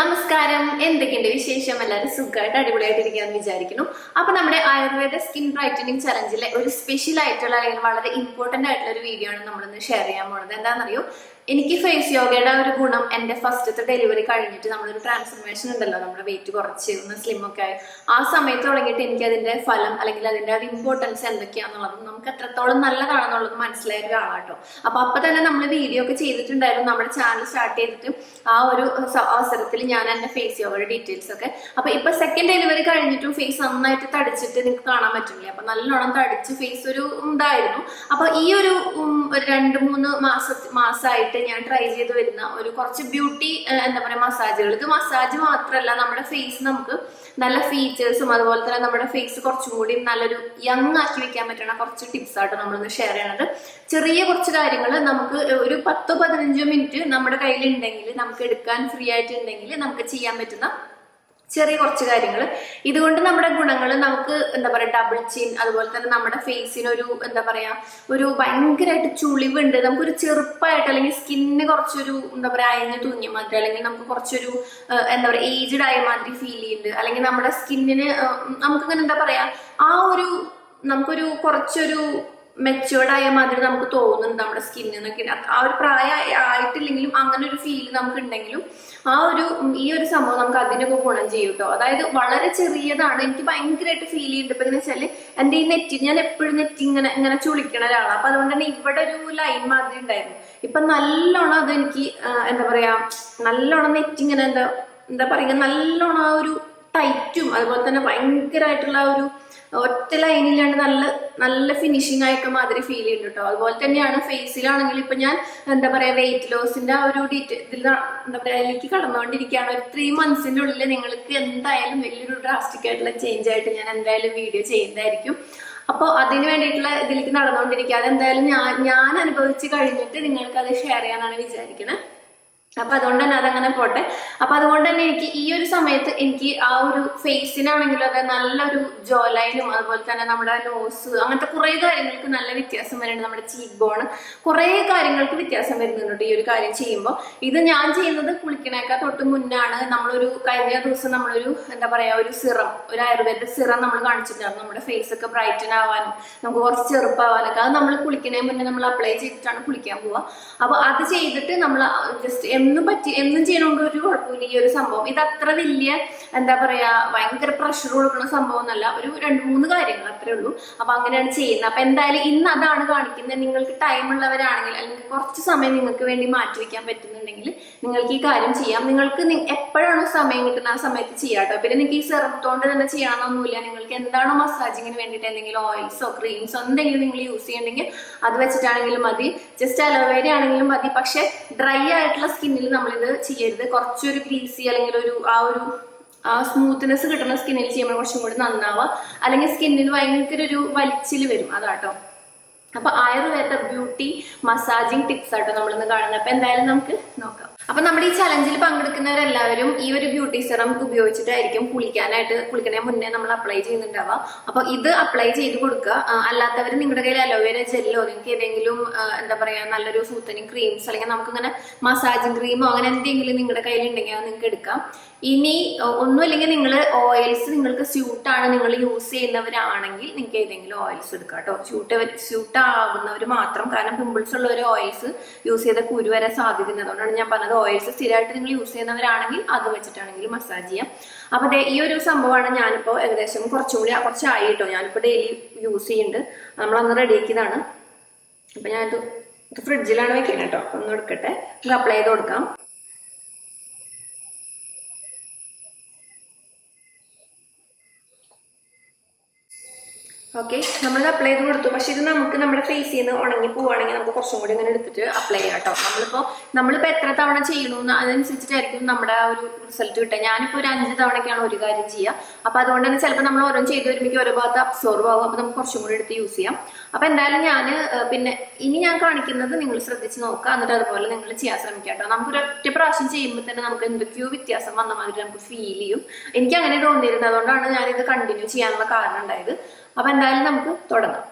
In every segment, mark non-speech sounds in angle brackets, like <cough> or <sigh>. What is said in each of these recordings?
നമസ്കാരം. എന്തൊക്കെയുണ്ട് വിശേഷം? എല്ലാവരും സുഖമായിട്ട് അടിപൊളിയായിട്ടിരിക്കാന്ന് വിചാരിക്കുന്നു. അപ്പൊ നമ്മുടെ ആയുർവേദ സ്കിൻ ബ്രൈറ്റനിങ് ചലഞ്ചിലെ ഒരു സ്പെഷ്യൽ ആയിട്ടുള്ള അല്ലെങ്കിൽ വളരെ ഇമ്പോർട്ടന്റ് ആയിട്ടുള്ള ഒരു വീഡിയോ ആണ് നമ്മളിന്ന് ഷെയർ ചെയ്യാൻ പോകുന്നത് എന്താണെന്നറിയോ? എനിക്ക് ഫേസ് യോഗയുടെ ഒരു ഗുണം എന്റെ ഫസ്റ്റത്തെ ഡെലിവറി കഴിഞ്ഞിട്ട് നമ്മളൊരു ട്രാൻസ്ഫർമേഷൻ ഉണ്ടല്ലോ. നമ്മുടെ വെയിറ്റ് കുറച്ച് ഒന്ന് സ്ലിം ഒക്കെ ആയി. ആ സമയത്ത് തുടങ്ങിയിട്ട് എനിക്ക് അതിന്റെ ഫലം അല്ലെങ്കിൽ അതിന്റെ ഒരു ഇമ്പോർട്ടൻസ് എന്തൊക്കെയാണെന്നുള്ളതും നമുക്ക് എത്രത്തോളം നല്ലതാണെന്നുള്ളത് മനസ്സിലായ ഒരാളാട്ടോ അപ്പൊ അപ്പൊ തന്നെ നമ്മൾ വീഡിയോ ഒക്കെ ചെയ്തിട്ടുണ്ടായിരുന്നു. നമ്മുടെ ചാനൽ സ്റ്റാർട്ട് ചെയ്തിട്ട് ആ ഒരു അവസരത്തിൽ ഞാൻ എന്റെ ഫേസ് യോഗയുടെ ഡീറ്റെയിൽസ് ഒക്കെ. അപ്പൊ ഇപ്പൊ സെക്കൻഡ് ഡെലിവറി കഴിഞ്ഞിട്ടും ഫേസ് നന്നായിട്ട് തടിച്ചിട്ട് നിങ്ങൾക്ക് കാണാൻ പറ്റില്ലേ അപ്പൊ നല്ലോണം തടിച്ച് ഫേസ് ഒരു ഇതായിരുന്നു. അപ്പൊ ഈ ഒരു രണ്ട് മൂന്ന് മാസ മാസമായിട്ട് ഞാൻ ട്രൈ ചെയ്ത് വരുന്ന ഒരു കുറച്ച് ബ്യൂട്ടി എന്താ പറയുക മസാജുകൾ ഇത് മസാജ് മാത്രമല്ല നമ്മുടെ ഫേസ് നമുക്ക് നല്ല ഫീച്ചേഴ്സും അതുപോലെ തന്നെ നമ്മുടെ ഫേസ് കുറച്ചും കൂടി നല്ലൊരു യങ് ആക്കി വെക്കാൻ പറ്റുന്ന കുറച്ച് ടിപ്സ് ആയിട്ട് നമ്മളിന്ന് ഷെയർ ചെയ്യണത്. ചെറിയ കുറച്ച് കാര്യങ്ങൾ നമുക്ക് ഒരു പത്തോ പതിനഞ്ചോ മിനിറ്റ് നമ്മുടെ കയ്യിൽ ഉണ്ടെങ്കിൽ നമുക്ക് എടുക്കാൻ ഫ്രീ ആയിട്ടുണ്ടെങ്കിൽ നമുക്ക് ചെയ്യാൻ പറ്റുന്ന ചെറിയ കുറച്ച് കാര്യങ്ങൾ ഇതുകൊണ്ട് നമ്മുടെ ഗുണങ്ങൾ നമുക്ക് എന്താ പറയാ ഡബിൾ ചിൻ അതുപോലെ തന്നെ നമ്മുടെ ഫേസിനൊരു എന്താ പറയാ ഒരു ഭയങ്കരമായിട്ട് ചുളിവുണ്ട്. നമുക്കൊരു ചെറുപ്പമായിട്ട് അല്ലെങ്കിൽ സ്കിന്നിന് കുറച്ചൊരു എന്താ പറയാ അയഞ്ഞു തൂങ്ങിയ മാതിരി അല്ലെങ്കിൽ നമുക്ക് കുറച്ചൊരു എന്താ പറയാ ഏജ്ഡ് ആയ മാതിരി ഫീൽ ചെയ്യുന്നുണ്ട്. അല്ലെങ്കിൽ നമ്മുടെ സ്കിന്നിന് നമുക്കിങ്ങനെ എന്താ പറയാ ആ ഒരു നമുക്കൊരു കുറച്ചൊരു മെച്ചുവേർഡ് ആയ മാതിരി നമുക്ക് തോന്നുന്നുണ്ട് നമ്മുടെ സ്കിന്നിനൊക്കെ ആ ഒരു പ്രായം ആയിട്ടില്ലെങ്കിലും അങ്ങനെ ഒരു ഫീൽ നമുക്ക് ഉണ്ടെങ്കിലും ആ ഒരു ഈ ഒരു സംഭവം നമുക്ക് അതിനൊക്കെ ഗുണം ചെയ്യും കേട്ടോ അതായത് വളരെ ചെറിയതാണ്. എനിക്ക് ഭയങ്കരമായിട്ട് ഫീൽ ചെയ്യുന്നുണ്ട് ഇപ്പൊ എന്താ വെച്ചാൽ എന്റെ ഈ നെറ്റി ഞാൻ എപ്പോഴും നെറ്റി ഇങ്ങനെ ഇങ്ങനെ ചുളിക്കണ ഒരാളാണ് അപ്പൊ അതുകൊണ്ട് തന്നെ ഇവിടെ ഒരു ലൈൻ മാതിരി ഉണ്ടായിരുന്നു. ഇപ്പൊ നല്ലോണം അത് എനിക്ക് എന്താ പറയാ നല്ലോണം നെറ്റി ഇങ്ങനെ എന്താ എന്താ പറയുക നല്ലോണം ആ ഒരു ടൈറ്റും അതുപോലെ തന്നെ ഭയങ്കരമായിട്ടുള്ള ഒരു ഒറ്റ ലൈനില്ലാണ്ട് നല്ല നല്ല ഫിനിഷിംഗ് ആയൊക്കെ മാതിരി ഫീൽ ചെയ്യുന്നുണ്ട് കേട്ടോ അതുപോലെ തന്നെയാണ് ഫേസിലാണെങ്കിൽ ഇപ്പൊ ഞാൻ എന്താ പറയാ വെയിറ്റ് ലോസിന്റെ ആ ഒരു ഡീറ്റെയിൽ ഇതിൽ എന്താ പറയാ എനിക്ക് കടന്നുകൊണ്ടിരിക്കുകയാണ്. ഒരു ത്രീ മന്ത്സിന്റെ ഉള്ളിൽ നിങ്ങൾക്ക് എന്തായാലും വലിയൊരു ഡ്രാസ്റ്റിക് ആയിട്ടുള്ള ചേഞ്ച് ആയിട്ട് ഞാൻ എന്തായാലും വീഡിയോ ചെയ്യുന്നതായിരിക്കും. അപ്പോൾ അതിന് വേണ്ടിയിട്ടുള്ള ഇതിലേക്ക് നടന്നുകൊണ്ടിരിക്കുക. അതെന്തായാലും ഞാൻ ഞാൻ അനുഭവിച്ച് കഴിഞ്ഞിട്ട് നിങ്ങൾക്ക് അത് ഷെയർ ചെയ്യാനാണ് വിചാരിക്കുന്നത് അപ്പൊ അതുകൊണ്ട് തന്നെ അതങ്ങനെ പോട്ടെ. അപ്പൊ അതുകൊണ്ട് തന്നെ എനിക്ക് ഈ ഒരു സമയത്ത് എനിക്ക് ആ ഒരു ഫേസിനാണെങ്കിലും അതെ നല്ലൊരു ജോ ലൈനും അതുപോലെ തന്നെ നമ്മുടെ നോസ് അങ്ങനത്തെ കുറെ കാര്യങ്ങൾക്ക് നല്ല വ്യത്യാസം വരുന്നുണ്ട് നമ്മുടെ ചീക്ക് ബോൺ കുറെ കാര്യങ്ങൾക്ക് വ്യത്യാസം വരുന്നുണ്ട് ഈ ഒരു കാര്യം ചെയ്യുമ്പോൾ. ഇത് ഞാൻ ചെയ്യുന്നത് കുളിക്കണേക്കാൾ തൊട്ട് മുന്നാണ്. നമ്മളൊരു കഴിഞ്ഞ ദിവസം നമ്മളൊരു എന്താ പറയാ ഒരു സിറം ഒരു ആയുർവേദ സിറം നമ്മൾ കാണിച്ചിട്ടുണ്ടായിരുന്നു. നമ്മുടെ ഫേസ് ഒക്കെ ബ്രൈറ്റൻ ആവാനും നമുക്ക് കുറച്ച് ചെറുപ്പമാവാനൊക്കെ അത് നമ്മൾ കുളിക്കണേ മുന്നേ നമ്മൾ അപ്ലൈ ചെയ്തിട്ടാണ് കുളിക്കാൻ പോവുക. അപ്പൊ അത് ചെയ്തിട്ട് നമ്മൾ ജസ്റ്റ് എന്നും പറ്റി എന്നും ചെയ്യണോണ്ട് ഒരു കുഴപ്പമില്ല. ഈ ഒരു സംഭവം. ഇത് അത്ര വലിയ എന്താ പറയാ ഭയങ്കര പ്രഷർ കൊടുക്കുന്ന സംഭവം എന്നല്ല ഒരു രണ്ട് മൂന്ന് കാര്യങ്ങൾ അത്രേ ഉള്ളൂ. അപ്പൊ അങ്ങനെയാണ് ചെയ്യുന്നത്. അപ്പൊ എന്തായാലും ഇന്ന് അതാണ് കാണിക്കുന്നത്. നിങ്ങൾക്ക് ടൈം ഉള്ളവരാണെങ്കിൽ അല്ലെങ്കിൽ കുറച്ച് സമയം നിങ്ങൾക്ക് വേണ്ടി മാറ്റി വെക്കാൻ പറ്റുന്നുണ്ടെങ്കിൽ നിങ്ങൾക്ക് ഈ കാര്യം ചെയ്യാം. നിങ്ങൾക്ക് എപ്പോഴാണോ സമയം കിട്ടുന്ന ആ സമയത്ത് ചെയ്യാം കേട്ടോ. പിന്നെ നിങ്ങൾക്ക് ഈ സിറത്തോണ്ട് തന്നെ ചെയ്യണമെന്നൊന്നുമില്ല നിങ്ങൾക്ക് എന്താണോ മസാജിങ്ങിന് വേണ്ടിയിട്ട് എന്തെങ്കിലും ഓയിൽസോ ക്രീംസോ എന്തെങ്കിലും നിങ്ങൾ യൂസ് ചെയ്യണമെങ്കിൽ അത് വെച്ചിട്ടാണെങ്കിലും മതി. ജസ്റ്റ് അലോവേര ആണെങ്കിലും മതി. പക്ഷെ ഡ്രൈ ആയിട്ടുള്ള സ്കിന്നിൽ നമ്മളിത് ചെയ്യരുത്. കുറച്ചൊരു ഗ്രീസി അല്ലെങ്കിൽ ഒരു ആ ഒരു ആ സ്മൂത്ത്നെസ് കിട്ടുന്ന സ്കിന്നിൽ ചെയ്യുമ്പോൾ കുറച്ചും കൂടി നന്നാവുക. അല്ലെങ്കിൽ സ്കിന്നിൽ ഭയങ്കര ഒരു വലിച്ചിൽ വരും. അതാട്ടോ. അപ്പൊ ആയുർവേദ ബ്യൂട്ടി മസാജിങ് ടിപ്സ് ആട്ടോ നമ്മളിന്ന് കാണുന്നത്. അപ്പൊ എന്തായാലും നമുക്ക് നോക്കാം. അപ്പൊ നമ്മുടെ ഈ ചലഞ്ചിൽ പങ്കെടുക്കുന്നവരെല്ലാവരും ഈ ഒരു ബ്യൂട്ടി സെറം ഉപയോഗിച്ചിട്ടായിരിക്കും കുളിക്കാനായിട്ട് കുളിക്കണേ മുന്നേ നമ്മൾ അപ്ലൈ ചെയ്യുന്നുണ്ടാവുക. അപ്പൊ ഇത് അപ്ലൈ ചെയ്ത് കൊടുക്കുക. അല്ലാത്തവർ നിങ്ങളുടെ കയ്യിൽ അലോവേര ജെല്ലോ നിങ്ങൾക്ക് ഏതെങ്കിലും എന്താ പറയാ നല്ലൊരു സൂത്തനിങ് ക്രീംസ് അല്ലെങ്കിൽ നമുക്ക് നമുക്കിങ്ങനെ മസാജിങ് ക്രീമോ അങ്ങനെ എന്തെങ്കിലും നിങ്ങളുടെ കയ്യിൽ ഉണ്ടെങ്കിൽ അത് നിങ്ങൾക്ക് എടുക്കാം. ഇനി ഒന്നും ഒന്നുമില്ലെങ്കിൽ നിങ്ങൾ ഓയിൽസ് നിങ്ങൾക്ക് സ്യൂട്ടാണ് നിങ്ങൾ യൂസ് ചെയ്യുന്നവരാണെങ്കിൽ നിങ്ങൾക്ക് ഏതെങ്കിലും ഓയിൽസ് എടുക്കാം കേട്ടോ. സ്യൂട്ട് സ്യൂട്ട് ആവുന്നവർ മാത്രം കാരണം പിമ്പിൾസ് ഉള്ളവർ ഓയിൽസ് യൂസ് ചെയ്ത കുരു വരാൻ സാധ്യതയുണ്ട് അതുകൊണ്ടാണ് ഞാൻ പറഞ്ഞത് ഓയിൽസ് സ്ഥിരമായിട്ട് നിങ്ങൾ യൂസ് ചെയ്യുന്നവരാണെങ്കിൽ അത് വെച്ചിട്ടാണെങ്കിൽ മസാജ് ചെയ്യാം. അപ്പൊ അതെ ഈ ഒരു സംഭവമാണ് ഞാനിപ്പോ ഏകദേശം കുറച്ചും കൂടി കുറച്ചായി കേട്ടോ. ഞാനിപ്പോ ഡെയിലി യൂസ് ചെയ്യുന്നുണ്ട്. നമ്മൾ അന്ന് റെഡിയാക്കിയതാണ് അപ്പൊ ഞാനിത് ഫ്രിഡ്ജിലാണ് വെക്കുന്നത് കേട്ടോ. ഒന്ന് എടുക്കട്ടെ. നമുക്ക് അപ്ലൈ ചെയ്ത് കൊടുക്കാം. ഓക്കെ നമ്മൾ അപ്ലൈ ചെയ്ത് കൊടുത്തു. പക്ഷെ ഇത് നമുക്ക് നമ്മുടെ ഫേസിൽ നിന്ന് ഉണങ്ങി പോവുകയാണെങ്കിൽ നമുക്ക് കുറച്ചും കൂടി ഇങ്ങനെ എടുത്തിട്ട് അപ്ലൈ ചെയ്യാം കേട്ടോ നമ്മളിപ്പോ നമ്മളിപ്പോ എത്ര തവണ ചെയ്യണമെന്ന് അതനുസരിച്ചിട്ടായിരിക്കും നമ്മുടെ ആ ഒരു റിസൾട്ട് കിട്ടുക. ഞാനിപ്പോ ഒരു അഞ്ച് തവണയ്ക്കാണ് ഒരു കാര്യം ചെയ്യുക അപ്പോൾ അതുകൊണ്ട് തന്നെ ചിലപ്പോൾ നമ്മൾ ഓരോ ചെയ്ത് വരുമ്പോൾ ഓരോ ഭാഗത്ത് അബ്സോർവ് ആകും അപ്പോൾ നമുക്ക് കുറച്ചും കൂടി എടുത്ത് യൂസ് ചെയ്യാം. അപ്പോൾ എന്തായാലും ഞാൻ പിന്നെ ഇനി ഞാൻ കാണിക്കുന്നത് നിങ്ങൾ ശ്രദ്ധിച്ച് നോക്കുക. എന്നിട്ട് അതുപോലെ നിങ്ങൾ ചെയ്യാൻ ശ്രമിക്കുക കേട്ടോ നമുക്ക് ഒറ്റ പ്രാവശ്യം ചെയ്യുമ്പോൾ തന്നെ നമുക്ക് എന്തൊക്കെയോ വ്യത്യാസം വന്ന മാതിരി നമുക്ക് ഫീൽ ചെയ്യും. എനിക്ക് അങ്ങനെ തോന്നിയിരുന്നത്. അതുകൊണ്ടാണ് ഞാനിത് കണ്ടിന്യൂ ചെയ്യാനുള്ള കാരണം ഉണ്ടായത്. അപ്പൊ എന്തായാലും നമുക്ക് തുടങ്ങാം.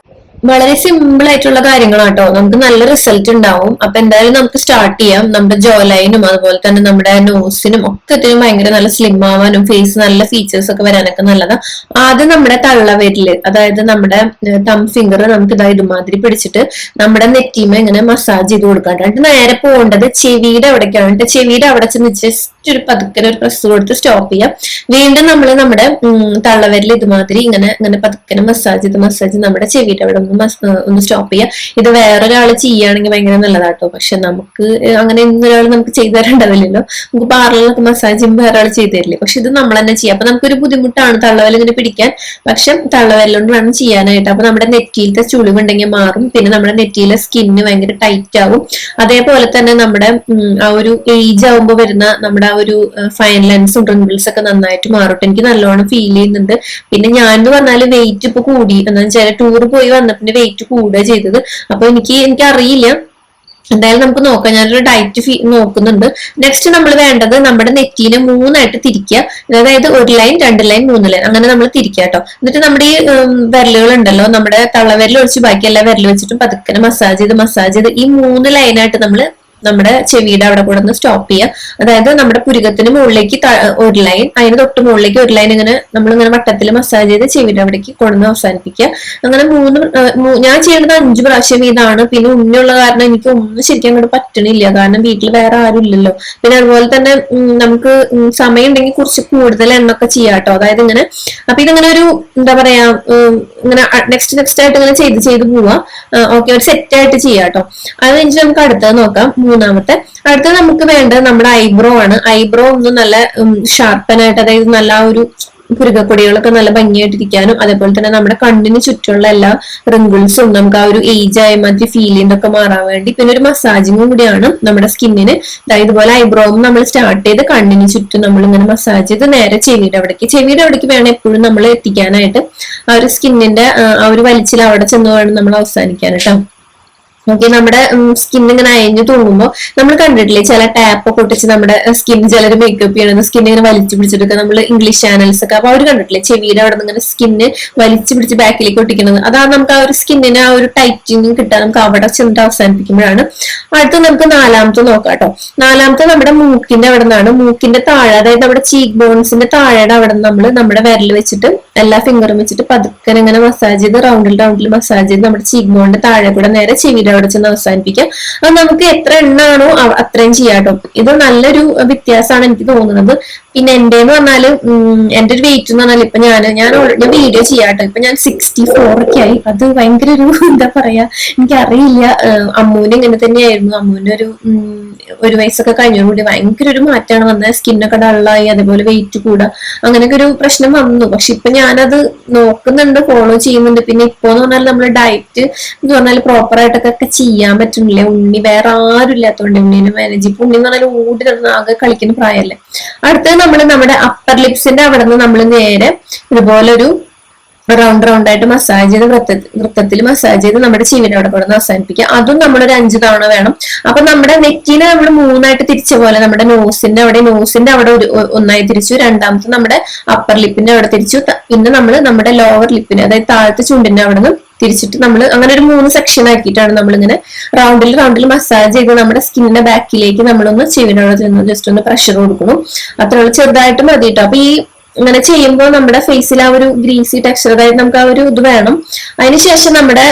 വളരെ സിമ്പിൾ ആയിട്ടുള്ള കാര്യങ്ങളാണ് കേട്ടോ നമുക്ക് നല്ല റിസൾട്ട് ഉണ്ടാവും. അപ്പൊ എന്തായാലും നമുക്ക് സ്റ്റാർട്ട് ചെയ്യാം. നമ്മുടെ ജോ ലൈനും അതുപോലെ തന്നെ നമ്മുടെ നോസിനും ഒക്കെ ഇതിനും ഭയങ്കര നല്ല സ്ലിം ആവാനും ഫേസ് നല്ല ഫീച്ചേഴ്സ് ഒക്കെ വരാനൊക്കെ നല്ലതാണ് ആദ്യം നമ്മുടെ തള്ളവരിൽ അതായത് നമ്മുടെ തം ഫിംഗർ നമുക്ക് ഇതാ ഇതുമാതിരി പിടിച്ചിട്ട് നമ്മുടെ നെറ്റീമ ഇങ്ങനെ മസാജ് ചെയ്ത് കൊടുക്കാണ്ട് നേരെ പോകേണ്ടത് ചെവിയുടെ അവിടേക്കാണ്. ചെവിയുടെ അവിടെ ചെന്ന് ജസ്റ്റ് ഒരു പതുക്കെ ഒരു പ്രസ് കൊടുത്ത് സ്റ്റോപ്പ് ചെയ്യാം. വീണ്ടും നമ്മൾ നമ്മുടെ തള്ളവരിൽ ഇതുമാതിരി ഇങ്ങനെ ഇങ്ങനെ പതുക്കനെ മസാജ് ചെയ്ത് മസാജ് നമ്മുടെ ചെവിയുടെ അവിടെ ഒന്ന് ഒന്ന് സ്റ്റോപ്പ് ചെയ്യാം. ഇത് വേറൊരാൾ ചെയ്യുകയാണെങ്കിൽ ഭയങ്കര നല്ലതാട്ടോ. പക്ഷെ നമുക്ക് അങ്ങനെ ഒരാൾ നമുക്ക് ചെയ്തു തരേണ്ടതില്ലല്ലോ. നമുക്ക് പാർലറിലൊക്കെ മസാജ് ചെയ്യുമ്പോൾ വേറെ ആൾ ചെയ്തു തരില്ലേ? പക്ഷെ ഇത് നമ്മൾ തന്നെ ചെയ്യാം. അപ്പൊ നമുക്കൊരു ബുദ്ധിമുട്ടാണ് തള്ളവരിൽ ഇങ്ങനെ പിടിക്കാൻ. പക്ഷെ തള്ളവിരലുകൊണ്ട് വേണം ചെയ്യാനായിട്ട്. അപ്പൊ നമ്മുടെ നെറ്റിയിലത്തെ ചുളിവുണ്ടെങ്കിൽ മാറും. പിന്നെ നമ്മുടെ നെറ്റിയിലെ സ്കിന്ന് ഭയങ്കര ടൈറ്റ് ആവും. അതേപോലെ തന്നെ നമ്മുടെ ആ ഒരു ഏജ് ആവുമ്പോൾ വരുന്ന നമ്മുടെ ഒരു ഫൈൻ ലെൻസും റിങ്കിൾസ് ഒക്കെ നന്നായിട്ട് മാറും എനിക്ക് നല്ലോണം ഫീൽ ചെയ്യുന്നുണ്ട്. പിന്നെ ഞാൻ എന്ന് പറഞ്ഞാൽ വെയിറ്റ് ഇപ്പൊ കൂടി. എന്താ വെച്ചാൽ ടൂർ പോയി വന്നപ്പോൾ വെയിറ്റ് കൂടുക ചെയ്തത്. അപ്പൊ എനിക്ക് എനിക്ക് അറിയില്ല എന്തായാലും നമുക്ക് നോക്കാം. ഞാനൊരു ഡയറ്റ് ഫീ നോക്കുന്നുണ്ട്. നെക്സ്റ്റ് നമ്മൾ വേണ്ടത് നമ്മുടെ നെറ്റീനെ മൂന്നായിട്ട് തിരിക്കുക. അതായത് ഒരു ലൈൻ രണ്ട് ലൈൻ മൂന്ന് ലൈൻ അങ്ങനെ നമ്മൾ തിരിക്കുക കേട്ടോ. എന്നിട്ട് നമ്മുടെ ഈ വിരലുകൾ ഉണ്ടല്ലോ നമ്മുടെ തള്ളവിരൽ ഒഴിച്ച് ബാക്കി എല്ലാ വിരൽ വെച്ചിട്ടും പതുക്കനെ മസാജ് ചെയ്ത് മസാജ് ചെയ്ത് ഈ മൂന്ന് ലൈനായിട്ട് നമ്മൾ നമ്മുടെ ചെവിയുടെ അവിടെ കൂടെ ഒന്ന് സ്റ്റോപ്പ് ചെയ്യുക അതായത് നമ്മുടെ പുരുകത്തിന് മുകളിലേക്ക് ഒരു ലൈൻ അതിന് തൊട്ട് മുകളിലേക്ക് ഒരു ലൈൻ ഇങ്ങനെ നമ്മൾ ഇങ്ങനെ വട്ടത്തിൽ മസാജ് ചെയ്ത് ചെവിയുടെ അവിടേക്ക് കൊണ്ടുവന്ന് അവസാനിപ്പിക്കുക. അങ്ങനെ മൂന്ന് ഞാൻ ചെയ്യേണ്ടത് അഞ്ച് പ്രാവശ്യം ഇതാണ്. പിന്നെ ഉണ്ണിയുള്ള കാരണം എനിക്ക് ഒന്നും ശരിക്കും അങ്ങോട്ട് പറ്റണില്ല. കാരണം വീട്ടിൽ വേറെ ആരും ഇല്ലല്ലോ. പിന്നെ അതുപോലെ തന്നെ നമുക്ക് സമയം ഉണ്ടെങ്കിൽ കുറച്ച് കൂടുതൽ എണ്ണൊക്കെ ചെയ്യാട്ടോ അതായത് ഇങ്ങനെ അപ്പൊ ഇതിങ്ങനെ ഒരു എന്താ പറയാ ഇങ്ങനെ നെക്സ്റ്റ് നെക്സ്റ്റ് ആയിട്ട് ഇങ്ങനെ ചെയ്ത് ചെയ്ത് പോവാ. ഓക്കെ ഒരു സെറ്റ് ആയിട്ട് ചെയ്യാട്ടോ അത് കഴിഞ്ഞിട്ട് നമുക്ക് അടുത്തത് നോക്കാം. മൂന്നാമത്തെ. അടുത്ത നമുക്ക് വേണ്ടത് നമ്മുടെ ഐബ്രോ ആണ്. ഐബ്രോ ഒന്ന് നല്ല ഷാർപ്പനായിട്ട് അതായത് നല്ല ഒരു പുരുകക്കൊടികളൊക്കെ നല്ല ഭംഗിയായിട്ടിരിക്കാനും അതേപോലെ തന്നെ നമ്മുടെ കണ്ണിന് ചുറ്റുമുള്ള എല്ലാ റിങ്കിൾസും നമുക്ക് ആ ഒരു ഏജ് ആയ മാതിരി ഫീൽ ചെയ്യുന്നതൊക്കെ മാറാൻ വേണ്ടി പിന്നെ ഒരു മസാജിങ്ങും കൂടിയാണ് നമ്മുടെ സ്കിന്നിന് ഇതുപോലെ ഐബ്രോവും നമ്മൾ സ്റ്റാർട്ട് ചെയ്ത് കണ്ണിന് ചുറ്റും നമ്മൾ ഇങ്ങനെ മസാജ് ചെയ്ത് നേരെ ചെവിയുടെ അവിടേക്ക്. ചെവിയുടെ അവിടേക്ക് വേണം എപ്പോഴും നമ്മൾ എത്തിക്കാനായിട്ട് ആ ഒരു സ്കിന്നിന്റെ ആ ഒരു വലിച്ചിൽ അവിടെ ചെന്ന് വേണം നമ്മൾ അവസാനിക്കാൻ കേട്ടോ ഓക്കെ നമ്മുടെ സ്കിൻ ഇങ്ങനെ അയഞ്ഞു തൂങ്ങുമ്പോൾ നമ്മൾ കണ്ടിട്ടില്ലേ ചില ടാപ്പ് പൊട്ടിച്ച് നമ്മുടെ സ്കിൻ ചിലർ മേക്കപ്പ് ചെയ്യണമെന്ന് സ്കിൻ ഇങ്ങനെ വലിച്ചു പിടിച്ചെടുക്കുക നമ്മൾ ഇംഗ്ലീഷ് ചാനൽസ് ഒക്കെ. അപ്പൊ അവർ കണ്ടിട്ടില്ലേ ചെവിയുടെ അവിടെ നിന്ന് ഇങ്ങനെ സ്കിന്ന് വലിച്ചു പിടിച്ച് ബാക്കിലേക്ക് ഒട്ടിക്കുന്നത്. അതാണ് നമുക്ക് ആ ഒരു സ്കിന്നിന് ആ ഒരു ടൈറ്റിങ് കിട്ടാൻ നമുക്ക് അവിടെ ചെന്നിട്ട് അവസാനിപ്പിക്കുമ്പോഴാണ്. അടുത്ത നമുക്ക് നാലാമത്തെ നോക്കാം കേട്ടോ. നാലാമത്തെ നമ്മുടെ മൂക്കിന്റെ അവിടെ നിന്നാണ്. മൂക്കിന്റെ താഴെ അതായത് നമ്മുടെ ചീക്ക് ബോൺസിന്റെ താഴെയുടെ അവിടെ നിന്ന് നമ്മൾ നമ്മുടെ വിരൽ വെച്ചിട്ട് എല്ലാ ഫിംഗറും വെച്ചിട്ട് പതുക്കനെ ഇങ്ങനെ മസാജ് ചെയ്ത് റൗണ്ടിൽ റൗണ്ടിൽ മസാജ് ചെയ്ത് നമ്മുടെ ചീക്ക് ബോണിന്റെ താഴെ കൂടെ നേരെ ചെവിയുടെ അവിടെ ചെന്ന് അവസാനിപ്പിക്കാം അത് നമുക്ക് എത്ര എണ്ണാണോ അത്രയും ചെയ്യാട്ടോ ഇത് നല്ലൊരു വ്യത്യാസമാണ് എനിക്ക് തോന്നുന്നത്. പിന്നെ എന്റെ എന്ന് പറഞ്ഞാൽ എന്റെ ഒരു വെയിറ്റ് എന്ന് പറഞ്ഞാൽ ഇപ്പൊ ഞാൻ ഞാൻ ഓൾറെഡി വീഡിയോ ചെയ്യാട്ടോ. ഇപ്പൊ ഞാൻ സിക്സ്റ്റി ഫോർ ഒക്കെ ആയി. അത് ഭയങ്കര ഒരു <laughs> എന്താ പറയാ എനിക്ക് അറിയില്ല അമ്മൂന് ഇങ്ങനെ തന്നെയായിരുന്നു. അമ്മൂന്റെ ഒരു ഒരു വയസ്സൊക്കെ കഴിഞ്ഞോടുകൂടി ഭയങ്കര ഒരു മാറ്റമാണ് വന്നത്. സ്കിന്നൊക്കെ ഡള്ളായി അതേപോലെ വെയിറ്റ് കൂടാ. അങ്ങനെയൊക്കെ ഒരു പ്രശ്നം വന്നു. പക്ഷെ ഇപ്പൊ ഞാനത് നോക്കുന്നുണ്ട് ഫോളോ ചെയ്യുന്നുണ്ട്. പിന്നെ ഇപ്പൊ എന്ന് പറഞ്ഞാൽ നമ്മൾ ഡയറ്റ് എന്ന് പറഞ്ഞാൽ പ്രോപ്പർ ആയിട്ടൊക്കെ ചെയ്യാൻ പറ്റുന്നില്ല? ഉണ്ണി വേറെ ആരും ഇല്ലാത്തതുകൊണ്ട് ഉണ്ണിനെ മാനേജ് ഇപ്പൊ ഉണ്ണി എന്ന് പറഞ്ഞാൽ ഓടി നടന്ന് ആകെ കളിക്കുന്ന പ്രായമല്ലേ അടുത്തത് നമ്മൾ നമ്മുടെ അപ്പർ ലിപ്സിന്റെ അവിടെ നിന്ന് നമ്മൾ നേരെ ഇതുപോലെ ഒരു റൗണ്ട് റൗണ്ട് ആയിട്ട് മസാജ് ചെയ്ത് വൃത്ത വൃത്തത്തിൽ മസാജ് ചെയ്ത് നമ്മുടെ ചീവിന്റെ അവിടെ കൂടെ അവസാനിപ്പിക്കുക. അതും നമ്മളൊരു അഞ്ച് തവണ വേണം. അപ്പൊ നമ്മുടെ നെക്കിനെ നമ്മൾ മൂന്നായിട്ട് തിരിച്ച പോലെ നമ്മുടെ നോസിന്റെ അവിടെ നോസിന്റെ അവിടെ ഒരു ഒന്നായി തിരിച്ചു രണ്ടാമത്തെ നമ്മുടെ അപ്പർ ലിപ്പിന്റെ അവിടെ തിരിച്ചു. പിന്നെ നമ്മൾ നമ്മുടെ ലോവർ ലിപ്പിന് അതായത് താഴത്തെ ചുണ്ടിന്റെ അവിടെ നിന്ന് തിരിച്ചിട്ട് നമ്മൾ അങ്ങനെ ഒരു മൂന്ന് സെക്ഷൻ ആക്കിയിട്ടാണ് നമ്മളിങ്ങനെ റൗണ്ടിൽ റൗണ്ടിൽ മസാജ് ചെയ്ത് നമ്മുടെ സ്കിന്നിന്റെ ബാക്കിലേക്ക് നമ്മളൊന്ന് ചെവിനോട് ചെന്ന് ജസ്റ്റ് ഒന്ന് പ്രഷർ കൊടുക്കണം. അത്രയുള്ള. ചെറുതായിട്ട് മതി കേട്ടോ അപ്പൊ ഈ ഇങ്ങനെ ചെയ്യുമ്പോൾ നമ്മുടെ ഫേസിൽ ആ ഒരു ഗ്രീസി ടെക്സ്ചർ അതായത് നമുക്ക് ആ ഒരു ഇത് വേണം. അതിനുശേഷം നമ്മുടെ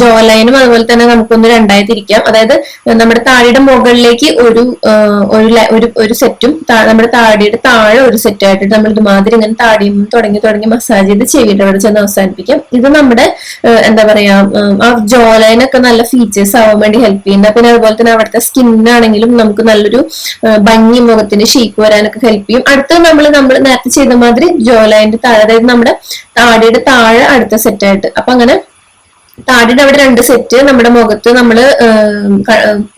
ജോ ലൈനും അതുപോലെ തന്നെ നമുക്കൊന്ന് രണ്ടായി തിരിക്കാം. അതായത് നമ്മുടെ താടിയുടെ മുകളിലേക്ക് ഒരു ഒരു ഒരു സെറ്റും നമ്മുടെ താടിയുടെ താഴെ ഒരു സെറ്റ് ആയിട്ട് നമ്മൾ ഇതുമാതിരി ഇങ്ങനെ താടിയും തുടങ്ങി തുടങ്ങി മസാജ് ചെയ്ത് ചെവിയുടെ അവിടെ ചെന്ന് അവസാനിപ്പിക്കാം. ഇത് നമ്മുടെ എന്താ പറയാ ആ ജോ ലൈനൊക്കെ നല്ല ഫീച്ചേഴ്സ് ആവാൻ വേണ്ടി ഹെൽപ്പ് ചെയ്യുന്നുണ്ട്. പിന്നെ അതുപോലെ തന്നെ അവിടുത്തെ സ്കിന്നാണെങ്കിലും നമുക്ക് നല്ലൊരു ഭംഗി മുഖത്തിന് ഷേപ്പ് വരാനൊക്കെ ഹെൽപ്പ് ചെയ്യും. അടുത്ത നമ്മൾ നമ്മൾ നേരത്തെ ചെയ്ത മാതിരി ജോ ലൈനിന്റെ താഴെ അതായത് നമ്മുടെ താടിയുടെ താഴെ അടുത്ത സെറ്റായിട്ട് അപ്പൊ അങ്ങനെ താടിയുടെ അവിടെ രണ്ട് സെറ്റ് നമ്മുടെ മുഖത്ത് ഏം,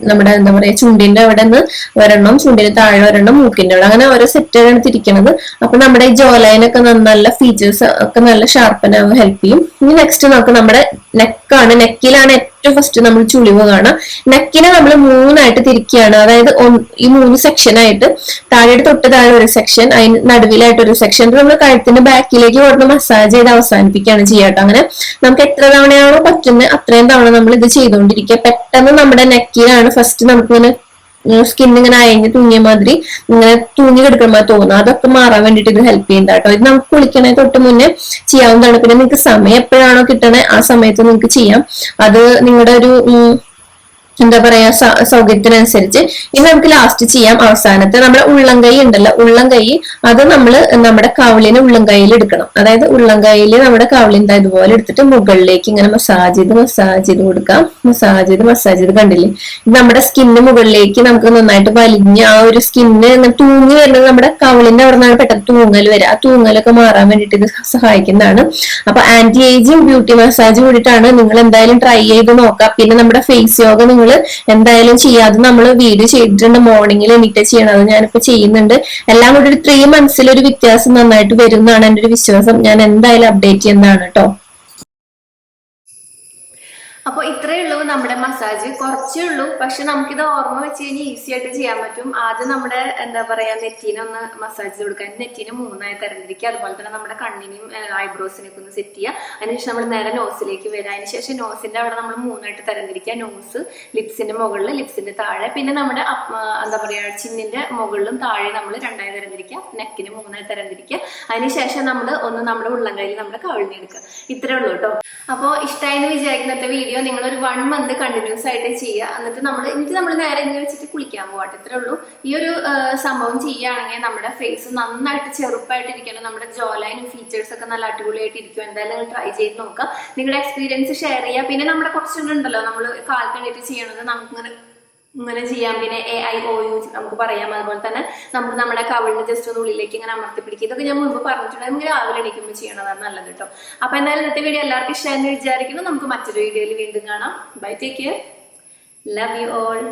നമ്മുടെ എന്താ പറയാ ചുണ്ടിന്റെ അവിടെ നിന്ന് ഒരെണ്ണം ചുണ്ടിന് താഴെ ഒരെണ്ണം മൂക്കിന്റെ അവിടെ. അങ്ങനെ ഓരോ സെറ്റാണ് തിരിക്കണത്. അപ്പൊ നമ്മുടെ ഈ ജോലൈനൊക്കെ നല്ല ഫീച്ചേഴ്സ് ഒക്കെ നല്ല ഷാർപ്പനാവാൻ ഹെൽപ്പ് ചെയ്യും. ഇനി നെക്സ്റ്റ് നമുക്ക് നമ്മുടെ നെക്കാണ് നെക്കിലാണ് ഏറ്റവും ഫസ്റ്റ് നമ്മൾ ചുളിവ് കാണാം നെക്കിനെ നമ്മൾ മൂന്നായിട്ട് തിരിക്കുകയാണ്. അതായത് ഈ മൂന്ന് സെക്ഷൻ ആയിട്ട് താഴെയുടെ തൊട്ട് താഴെ ഒരു സെക്ഷൻ അതിന് നടുവിലായിട്ട് ഒരു സെക്ഷൻ നമ്മൾ കഴുത്തിന്റെ ബാക്കിലേക്ക് കൊടുത്ത് മസാജ് ചെയ്ത് അവസാനിപ്പിക്കുകയാണ് ചെയ്യാട്ടോ അങ്ങനെ നമുക്ക് എത്ര തവണയാണോ പറ്റുന്ന അത്രയും തവണ നമ്മൾ ഇത് ചെയ്തുകൊണ്ടിരിക്കുക പെട്ടെന്ന് നമ്മുടെ നെക്കിലാണ് ഫസ്റ്റ് നമുക്കിങ്ങനെ സ്കിൻ ഇങ്ങനെ അയഞ്ഞ് തൂങ്ങിയ മാതിരി ഇങ്ങനെ തൂങ്ങി കിടക്കുന്ന തോന്നുന്നു അതൊക്കെ മാറാൻ വേണ്ടിട്ട് ഇത് ഹെൽപ്പ് ചെയ്യുന്നുണ്ട് കേട്ടോ ഇത് നമുക്ക് കുളിക്കണേ തൊട്ട് മുന്നേ ചെയ്യാവുന്നതാണ്. പിന്നെ നിങ്ങൾക്ക് സമയം എപ്പോഴാണോ കിട്ടണേ ആ സമയത്ത് നിങ്ങൾക്ക് ചെയ്യാം. അത് നിങ്ങളുടെ ഒരു എന്താ പറയാ സൗകര്യത്തിനനുസരിച്ച് ഇനി നമുക്ക് ലാസ്റ്റ് ചെയ്യാം അവസാനത്തെ. നമ്മുടെ ഉള്ളം കൈ ഉണ്ടല്ലോ ഉള്ളം കൈ അത് നമ്മൾ നമ്മുടെ കവിളിന് ഉള്ളം കൈയിൽ എടുക്കണം. അതായത് ഉള്ളം കൈയിൽ നമ്മുടെ കവളിന്റെ ഇതുപോലെ എടുത്തിട്ട് മുകളിലേക്ക് ഇങ്ങനെ മസാജ് ചെയ്ത് മസാജ് ചെയ്ത് കൊടുക്കാം. മസാജ് ചെയ്ത് മസാജ് ചെയ്ത് കണ്ടില്ലേ? നമ്മുടെ സ്കിന്നിന് മുകളിലേക്ക് നമുക്ക് നന്നായിട്ട് വലിഞ്ഞ് ആ ഒരു സ്കിന്ന് തൂങ്ങി വരുന്നത് നമ്മുടെ കവിളിന്റെ അവിടെ നിന്നാണ് പെട്ടെന്ന് തൂങ്ങൽ വരിക ആ തൂങ്ങലൊക്കെ മാറാൻ വേണ്ടിയിട്ട് ഇത് സഹായിക്കുന്നതാണ്. അപ്പൊ ആന്റി ഏജിങ് ബ്യൂട്ടി മസാജ് കൂടിയിട്ടാണ് നിങ്ങൾ എന്തായാലും ട്രൈ ചെയ്ത് നോക്കാം. പിന്നെ നമ്മുടെ ഫേസ് യോഗ നിങ്ങൾ എന്തായാലും ചെയ്യാതെ നമ്മൾ വീഡിയോ ചെയ്തിട്ടുണ്ട്. മോർണിംഗിൽ എനിക്ക് ചെയ്യണം. അത് ഞാനിപ്പോ ചെയ്യുന്നുണ്ട്. എല്ലാം കൂടി ഒരു ത്രീ മന്ത്സിൽ ഒരു വ്യത്യാസം നന്നായിട്ട് വരും എന്നാണ് എന്റെ ഒരു വിശ്വാസം. ഞാൻ എന്തായാലും അപ്ഡേറ്റ് ചെയ്യുന്നതാണ് കേട്ടോ അപ്പോൾ ഇത്രയേ ഉള്ളൂ നമ്മുടെ മസാജ്. കുറച്ചേ ഉള്ളൂ. പക്ഷെ നമുക്കിത് ഓർമ്മ വെച്ച് കഴിഞ്ഞാൽ ഈസി ആയിട്ട് ചെയ്യാൻ പറ്റും. ആദ്യം നമ്മുടെ എന്താ പറയാ നെറ്റീനൊന്ന് മസാജ് കൊടുക്കാൻ നെറ്റീനെ മൂന്നായി തരംതിരിക്കുക അതുപോലെ തന്നെ നമ്മുടെ കണ്ണിനെയും ഐബ്രോസിനെയൊക്കെ ഒന്ന് സെറ്റ് ചെയ്യുക. അതിനുശേഷം നമ്മൾ നേരെ നോസിലേക്ക് വരിക. അതിനുശേഷം നോസിന്റെ അവിടെ നമ്മൾ മൂന്നായിട്ട് തരംതിരിക്കുക നോസ് ലിപ്സിന്റെ മുകളിൽ ലിപ്സിന്റെ താഴെ. പിന്നെ നമ്മുടെ എന്താ പറയാ ചിന്നിന്റെ മുകളിലും താഴെ നമ്മൾ രണ്ടായി തരംതിരിക്കുക നെക്കിന് മൂന്നായി തരംതിരിക്കുക അതിനുശേഷം നമ്മൾ ഒന്ന് നമ്മുടെ ഉള്ളം കയ്യിൽ നമ്മുടെ കവിഞ്ഞെടുക്കുക എടുക്കുക. ഇത്രേ ഉള്ളൂ കേട്ടോ. അപ്പോൾ ഇഷ്ടമായെന്ന് വിചാരിക്കുന്നത്തെ വീഡിയോ നിങ്ങൾ ഒരു വൺ മന്ത് കണ്ടിന്യൂസ് ആയിട്ട് ചെയ്യുക. എന്നിട്ട് നമ്മൾ എന്നിട്ട് നമ്മൾ നേരെ ഇങ്ങനെ വെച്ചിട്ട് കുളിക്കാൻ പോകട്ടെ ഇത്രേ ഉള്ളൂ. ഈ ഒരു സംഭവം ചെയ്യുകയാണെങ്കിൽ നമ്മുടെ ഫേസ് നന്നായിട്ട് ചെറുപ്പായിട്ടിരിക്കണം. നമ്മുടെ ജോ ജോലൈനും ഫീച്ചേഴ്സ് ഒക്കെ നല്ല അടിപൊളിയായിട്ട് ഇരിക്കും. എന്തായാലും നിങ്ങൾ ട്രൈ ചെയ്ത് നോക്കുക നിങ്ങളുടെ എക്സ്പീരിയൻസ് ഷെയർ ചെയ്യുക പിന്നെ നമ്മുടെ കുറച്ചുണ്ടല്ലോ നമ്മൾ കാലത്തണിയിട്ട് ചെയ്യണത് നമുക്കിങ്ങനെ ഇങ്ങനെ ചെയ്യാം. പിന്നെ എ ഐ ഒ യു നമുക്ക് പറയാം. അതുപോലെ തന്നെ നമുക്ക് നമ്മുടെ കവിളിന് ജസ്റ്റ് ഒന്ന് ഉള്ളിലേക്ക് ഇങ്ങനെ അമർത്തി പിടിക്കുക. ഇതൊക്കെ ഞാൻ മുൻപ് പറഞ്ഞിട്ടുണ്ട്. നമുക്ക് രാവിലെ എണീക്കുമ്പോൾ ചെയ്യണതാണ് നല്ലത് കേട്ടോ. അപ്പൊ എന്തായാലും ഇന്നത്തെ വീഡിയോ എല്ലാവർക്കും ഇഷ്ടമായെന്ന് വിചാരിക്കുന്നു. നമുക്ക് മറ്റൊരു വീഡിയോയിൽ വീണ്ടും കാണാം. Bye take care love you all